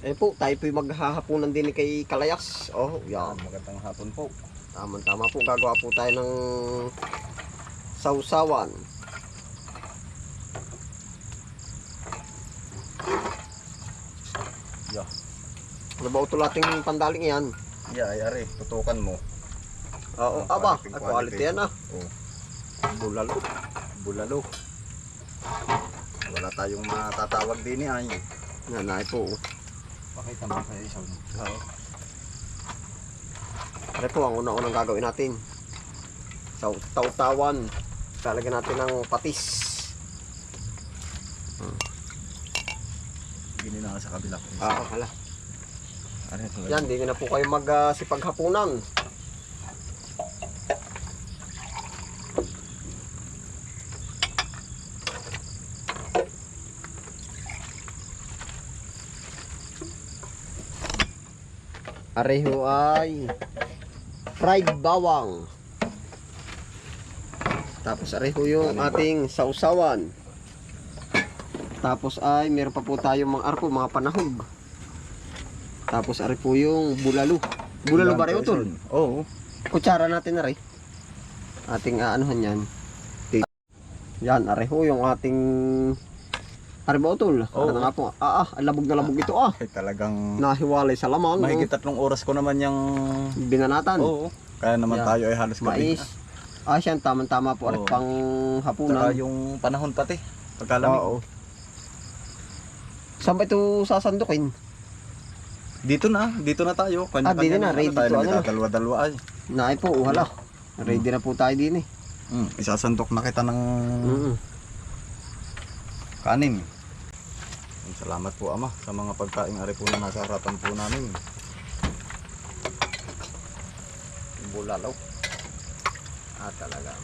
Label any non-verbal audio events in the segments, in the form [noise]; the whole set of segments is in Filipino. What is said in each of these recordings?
Eh po, tayo po'y maghahaponan din kay Kalayas. Oh, yan. Magandang hapon po. Tama-tama po, gagawa po tayo ng sausawan. Yeah. Ano ba ito lating pandaling yan? Yeah, ayari. Tutukan mo. Oo, Ah, aba, quality, ay quality. yan ah. Oh. Bulalo. Bulalo. Wala tayong matatawag din ay. Nanay po. Pakita mo kayo isang. Oo. Pare po, ang una-unang gagawin natin. Sa tautawan. Lalagyan natin ng patis. Gini na sa kabila. Ah, hala. Ano? Yan, hindi na po kayo magsipaghapunan. Areho ay fried bawang. Tapos areho yung ating sausawan. Tapos ay meron pa po tayong mga arko, mga panahog. Tapos ari po yung bulalo. Bulalo ba rin utol? Oo. Kutsara natin na rin. Ating aanuhan yan. Yan, ari ho yung ating Ari ba utol? Oo. Ano nga po? Ah, ah, labog na labog ito ah. Ay talagang Nahiwalay sa lamang. mahigit tatlong oras ko naman yung... Binanatan. Oo. Kaya naman Yeah. tayo ay halos gabi. Mais. Ah, siya, tama-tama po. Ari Oo. pang Saka hapunan. yung panahon pati. Pagkalamig. Oo. Saan ba ito sasandukin? Dito na, dito na tayo. Kanya, Ah, dito na, ready tayo to ano na. Dalawa-dalawa ay. Naay po, wala. Ready na po tayo din eh. Mm, isasandok na kita ng Mm. kanin. Salamat po ama sa mga pagkain ari po na nasa harapan po namin. Bulalo. Ah, talaga.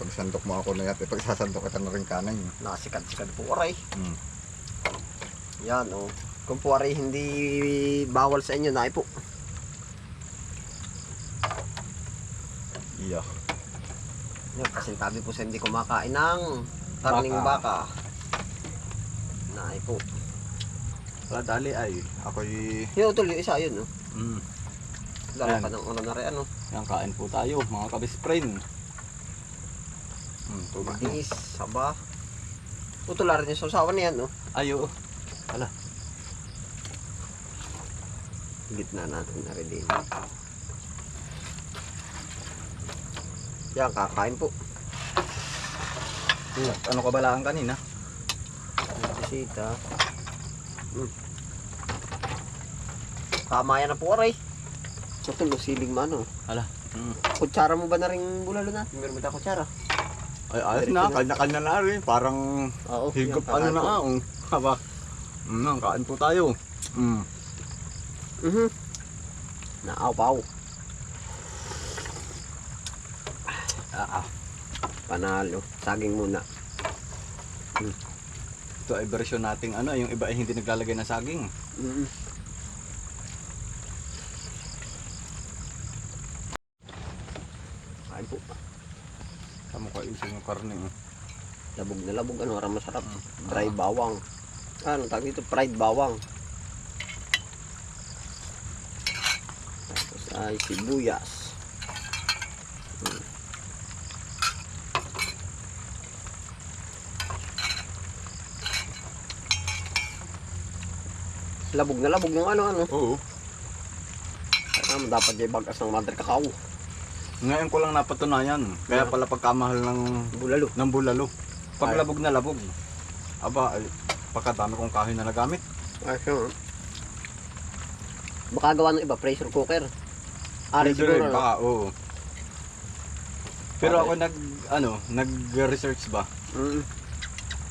Pag sandok mo ako na yate, pag sasandok kita na rin kanin. Nasikat-sikat po, aray. Mm. Yan, oh. Kung po aray hindi bawal sa inyo, naay po. Iya. Yan, kasi tabi po sa hindi kumakain ng karning baka. Naay po. Wala dali ay. Ako'y... Yung utol, yung isa, yun, oh. Mm. Dala Ayan. ka ng ulo na rin, ano. Yan, kain po tayo mga kabisprain. Mm, tubig mo. Dinis, saba. Utol, rin yung sausawan niyan, oh. Ayo. Gitna natin na rin din. Yan, kakain po. Ano ka balaan kanina? Bisita. Hmm. Tama yan na po, aray. Utol, oh, siling man, oh. Mm. Kutsara mo ba na rin bulalo natin? Meron ba tayo kutsara? Ay, ayos na. Kanya-kanya na rin. Parang Oo. higop ano na nga. oh. [laughs] Haba. Mm, kain po tayo. Mm. Mhm. Naaw-paw. Ah, ah. Panalo. Saging muna. Ito ay version nating ano, yung iba ay hindi naglalagay ng saging. Mhm. Kain po. Sa mukha isang yung karne. oh. Labog na labog. Ano, parang masarap. Mm. Dry bawang. Ah, Ano tawag dito? Fried bawang. Tapos ay sibuyas. Labog na labog yung ano ano. Oo. Kaya dapat yung bagas ng mother cacao. Ngayon ko lang napatunayan. Kaya Yeah. pala pagkamahal ng, Bulalo. ng bulalo. Pag Ay. labog na labog. Aba, ay, pagkadami kong kahoy na nagamit. Ay, sure. Baka gawa ng iba, pressure cooker. Ari Pwede siguro, rin, no? baka, oo. Pero ako nag, ano, nag-research ba? Mm.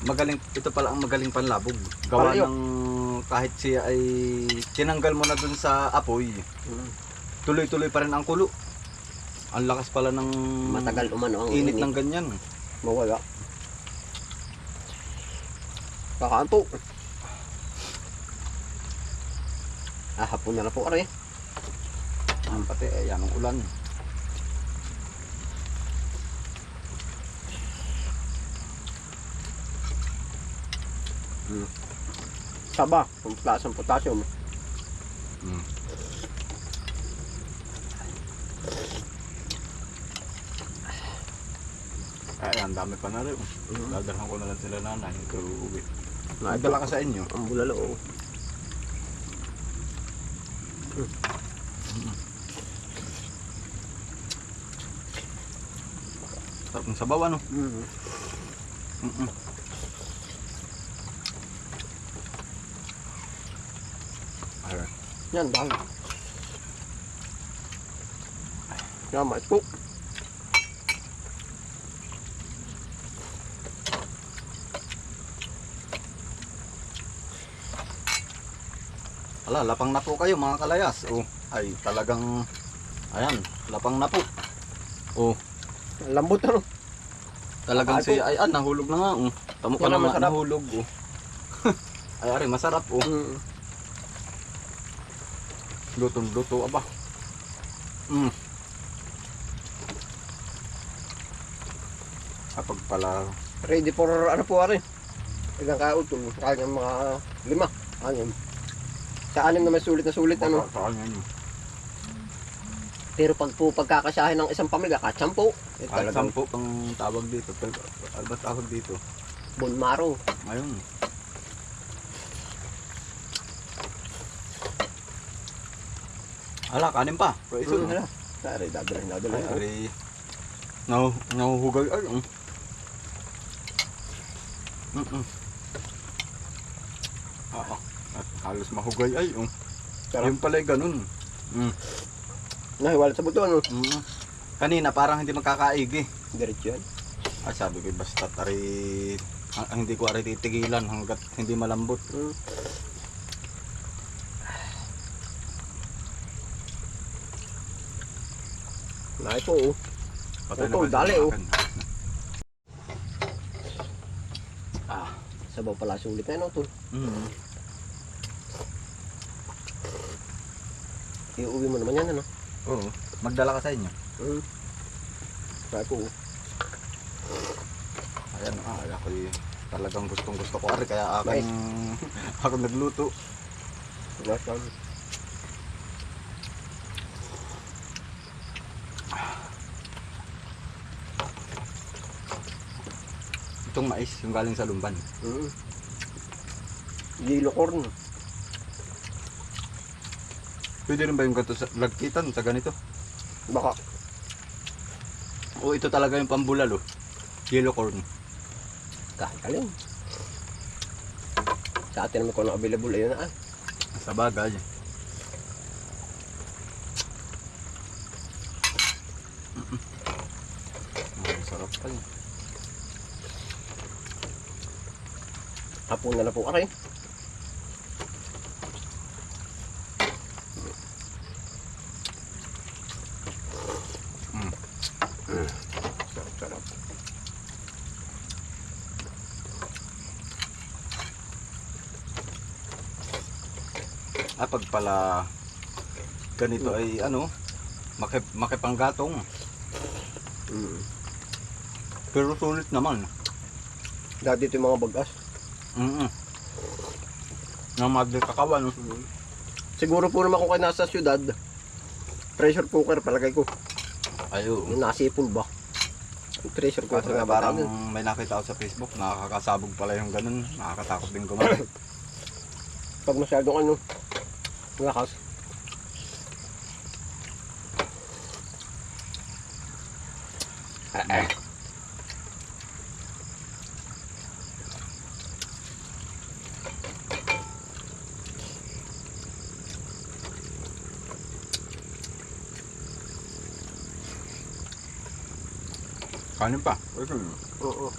Magaling, ito pala ang magaling panlabog. Gawa Pareho. ng kahit siya ay tinanggal mo na dun sa apoy, Mm. tuloy-tuloy pa rin ang kulo. Ang lakas pala ng Matagal umano ang init ng ganyan. Mawala. Kakaan po. Ah, hapon na na po, ari. Ang pati, eh, yan ang ulan. Saba, kung lasang potassium. Mm. Ay, ang dami pa na rin. Dadalhan ko na lang sila nanay. Ito uwi. Nagdala ka sa inyo. Ang bulalo. oh. Sarap ng sabaw ano? Mm. Mm-mm. Ayun. Yan, dahil. Yan, mais po. Ala, lapang na po kayo mga kalayas. Oh, ay talagang ayan, lapang na po. Oh, Lambot ano. talagang si ay ah, nahulog na nga. Oh. Tamo ka na masarap. nahulog. Oh. [laughs] ay, ari, masarap. Oh. Mm. Lutong luto aba. Mm. Kapag pala Ready for ano po ari. Ilang kautol. Kanya mga lima. Anim. Sa anim na may sulit na sulit ano. sa yun. Pero pag po pagkakasahin ng isang pamilya, katsampo. Eh, sampu ang tawag dito. Ano ba tawag dito? bonmaro. Ayun. Ala, kanin pa. Pero iso. Mm, hala. Ari, dadalhin, dadalhin. ari. Nahu nahuhugay. Ay, um. Mm-mm. Oo. At halos mahugay ay, um. Sarap. Yung pala ganun. Mm. Nahiwala sa buto ano. Mm. Kanina parang hindi magkakaigi. Diretso yan. Ay, sabi ko, basta tari, ah, hindi ko ari titigilan hanggat hindi malambot. Mm. Oh. Patay Ito, na ba dali, siya oh. Ah, sabaw pala sulit na yun oh, tol. Mm. Iuwi mo naman yan ano. Oo. Magdala ka sa inyo. Mm. Po oh. Ayan, ah, ako talagang gustong gusto ko ari kaya akin [laughs] ako nagluto. Nice one. Itong mais, yung galing sa lumban. Mm. Yellow corn. Pwede rin ba yung ganito sa lagkitan sa ganito? Baka. O ito talaga yung pambulalo. Yellow corn. Kahit. Sa atin naman kung ano available ayun na ah. Sa bagay. Mm, sarap pa yun. Hapon na na po aray. Mm. Sarap, sarap. Ah, pag pala ganito ay ano, makip, makipanggatong. Mm. Pero sulit naman. Dati ito yung mga bagas. Mm Nang madli kakawan. Siguro po naman kung kayo nasa syudad, pressure cooker palagay ko. Ayo. Yung nasipol ba? Pressure cooker nga ba parang may nakita ako sa Facebook, nakakasabog pala yung ganun. Nakakatakot din kumain. [coughs] Pag masyadong ano, lakas. Ah, ah. Kanin pa. Oo,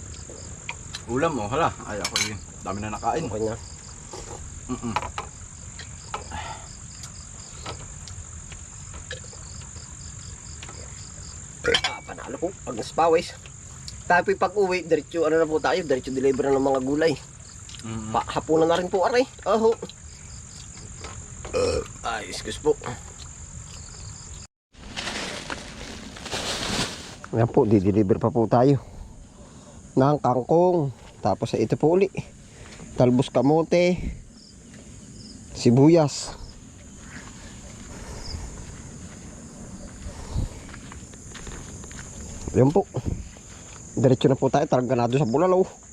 Ulam mo, hala. Ay, ako yun. Dami na nakain. okay na. Mm-mm. Ah, panalo po. Pag naspawis. Tayo pag uwi, diretso ano na po tayo, diretso deliver na ng mga gulay. Mm-mm. Pa, hapunan na rin po aray. Aho. Uh, ay, excuse po. Ayan po, dideliver pa po tayo. Ng kangkong. Tapos eh, ito po uli. Talbos kamote. Sibuyas. Ayan po. Diretso na po tayo. Tarang ganado sa bulalaw.